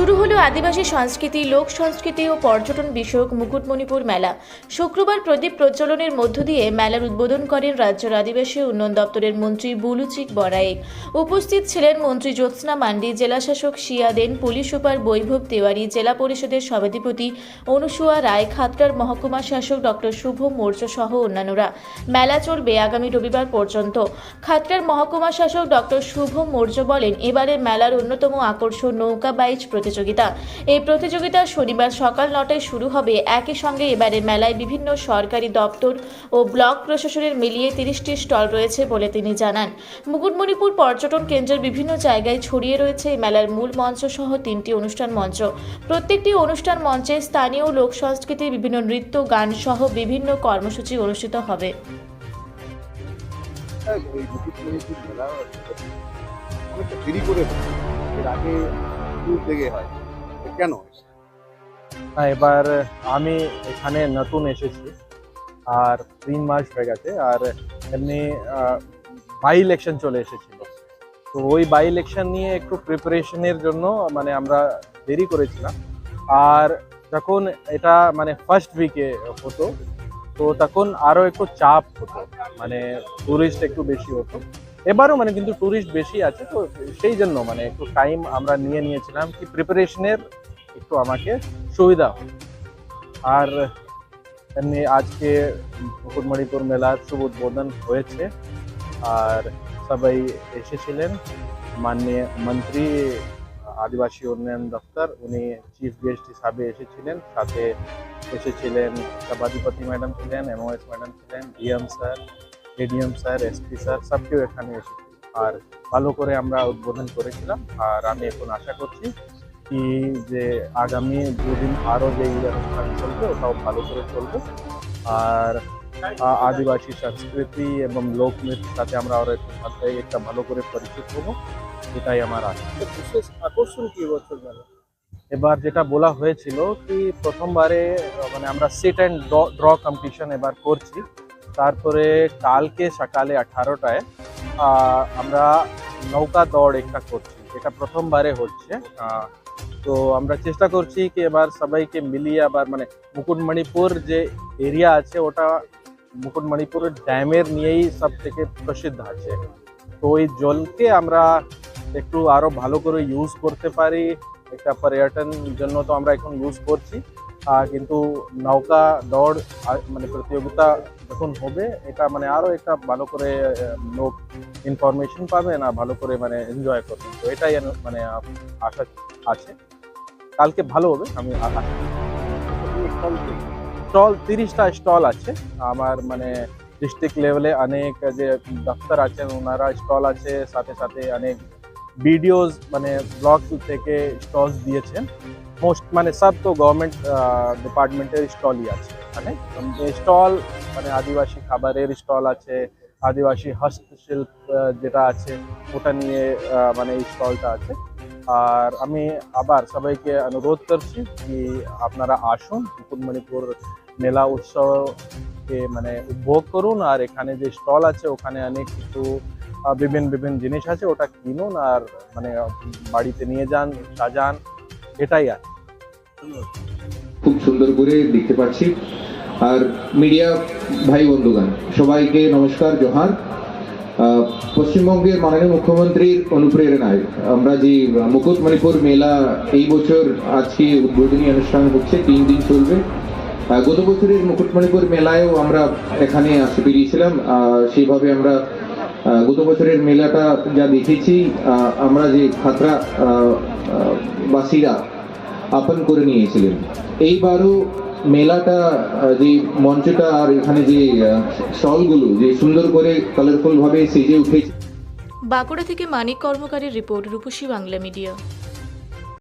শুরু হলো আদিবাসী সংস্কৃতি, লোক সংস্কৃতি ও পর্যটন বিষয়ক মুকুটমণিপুর মেলা। শুক্রবার প্রদীপ প্রজ্বলনের মধ্য দিয়ে মেলার উদ্বোধন করেন রাজ্যের আদিবাসী উন্নয়ন দপ্তরের মন্ত্রী বুলুচিক বরাইক উপস্থিত ছিলেন মন্ত্রী জ্যোৎস্না মান্ডি, জেলাশাসক শিয়া দেন, পুলিশ সুপার বৈভব তিওয়ারি, জেলা পরিষদের সভাধিপতি অনুসুয়া রায়, খাতড়ার মহকুমা শাসক ডক্টর শুভ মৌর্য সহ অন্যান্যরা। মেলা চলবে আগামী রবিবার পর্যন্ত। খাতড়ার মহকুমা শাসক ডক্টর শুভ মৌর্য বলেন, এবারের মেলার অন্যতম আকর্ষণ নৌকা বাইচ প্রতিযোগিতা। এই প্রতিযোগিতা শনিবার সকাল নটায় শুরু হবে। একই সঙ্গে এবারের মেলায় বিভিন্ন সরকারি দপ্তর ও ব্লক প্রশাসনের মিলিয়ে তিরিশটি স্টল রয়েছে বলে তিনি জানান। মুকুটমণিপুর পর্যটন কেন্দ্রের বিভিন্ন জায়গায় ছড়িয়ে রয়েছে এই মেলার মূল মঞ্চ সহ তিনটি অনুষ্ঠান মঞ্চ। প্রত্যেকটি অনুষ্ঠান মঞ্চে স্থানীয় লোক সংস্কৃতির বিভিন্ন নৃত্য গান সহ বিভিন্ন কর্মসূচি অনুষ্ঠিত হবে। হ্যাঁ, দেরি করে এর আগে দূর থেকে হয়। কেন না, এবার আমি এখানে নতুন এসেছি। আর তিন মাস হয়ে গেছে, আর এমনি বাই ইলেকশন চলে এসেছিল। তো ওই বাই ইলেকশন নিয়ে একটু প্রিপারেশনের জন্য মানে আমরা দেরি করেছিলাম। আর যখন এটা মানে ফার্স্ট উইকে হতো, তো তখন আরও একটু চাপ হতো। মানে টুরিস্ট একটু বেশি হতো। এবারও মানে কিন্তু টুরিস্ট বেশি আছে, তো সেই জন্য মানে একটু টাইম আমরা নিয়ে নিয়েছিলাম কি প্রিপারেশনের একটু আমাকে সুবিধা আর এমনি আজকে মুকুটমণিপুর মেলার শুভ উদ্বোধন হয়েছে। আর সবাই এসেছিলেন। মাননীয় মন্ত্রী, আদিবাসী উন্নয়ন দপ্তর, উনি চিফ গেস্ট হিসাবে এসেছিলেন। সাথে এসেছিলেন সভাধিপতি ম্যাডাম ছিলেন এমওএস ম্যাডাম ছিলেন DM sir ADM sir SP sir সব কেউ এখানে এসেছিল আর ভালো করে আমরা উদ্বোধন করেছিলাম আর আমি এখন আশা করছি কি যে আগামী দুদিন আরও যে অনুষ্ঠান চলবে ওটাও ভালো করে চলবে। আর আদিবাসী সংস্কৃতি এবং লোক নৃত্যের সাথে আমরা আরও একটু ভালো- একটা ভালো করে পরিচিত হব এটাই আমার আশা। বিশেষ আকর্ষণ কি বছর মেলা এবার যেটা বলা হয়েছিল কি প্রথমবারে মানে আমরা সিট অ্যান্ড ড্র কম্পিটিশন এবার করছি। তারপরে কালকে সকালে আঠারোটায় আমরা নৌকা দৌড় একটা করছি এটা প্রথমবারে হচ্ছে তো আমরা চেষ্টা করছি কি এবার সবাইকে মিলিয়ে আবার মানে মুকুটমণিপুর যে এরিয়া আছে, ওটা মুকুটমণিপুর ড্যামের নিয়েই সব থেকে প্রসিদ্ধ আছে। তো ওই জলকে আমরা একটু আরও ভালো করে ইউজ করতে পারি, একটা পর্যটন জন্য তো আমরা এখন ইউজ করছি। কিন্তু নৌকা, দৌড় মানে প্রতিযোগিতা যখন হবে, এটা মানে আরও একটা ভালো করে লোক ইনফরমেশন পাবে না, ভালো করে মানে এনজয় করবে। তো এটাই মানে আশা আছে। কালকে ভালো হবে, আমি আশা স্টল তিরিশটা স্টল আছে। আমার মানে ডিস্ট্রিক্ট লেভেলে অনেক যে দপ্তর আছেন, ওনারা স্টল আছে, সাথে সাথে অনেক ভিডিওস মানে ব্লগ থেকে স্টলস দিয়েছেন। মোস্ট মানে সব তো গভর্নমেন্ট ডিপার্টমেন্টের স্টলই আছে। এখানে স্টল মানে আদিবাসী খাবারের স্টল আছে, আদিবাসী হস্তশিল্প যেটা আছে, ওটা নিয়ে মানে এই স্টলটা আছে। আর আমি আবার সবাইকে অনুরোধ করছি কি আপনারা আসুন মুকুটমণিপুর মেলা উৎসবকে মানে উপভোগ করুন, আর এখানে যে স্টল আছে, ওখানে অনেক কিছু বিভিন্ন বিভিন্ন জিনিস আছে, ওটা কিনুন, আর মানে বাড়িতে নিয়ে যান, সাজান। এটাই আর। খুব সুন্দর করে দেখতে পাচ্ছি। আর মিডিয়া ভাই বন্ধুগণ, সবাইকে নমস্কার জোহান পশ্চিমবঙ্গের মাননীয় মুখ্যমন্ত্রীর অনুপ্রেরণায় আমরা যে মুকুটমণিপুর মেলা এই বছর আজকে উদ্বোধনী অনুষ্ঠান হচ্ছে, তিন দিন চলবে। গত বছরের মুকুটমণিপুর মেলায়ও আমরা এখানে আসতে পেরিয়েছিলাম সেইভাবে আমরা গত বছরের মেলাটা যা দেখেছি আমরা যে খাতরা বাসীরা আপন করে নিয়েছিলেন। এইবারও মেলাটা যে মঞ্চটা আর এখানে যে স্টলগুলো, যে সুন্দর করে কালারফুলভাবে সেজে উঠেছে। বাঁকুড়া থেকে মানিক কর্মকারীর রিপোর্ট, রূপসী বাংলা মিডিয়া।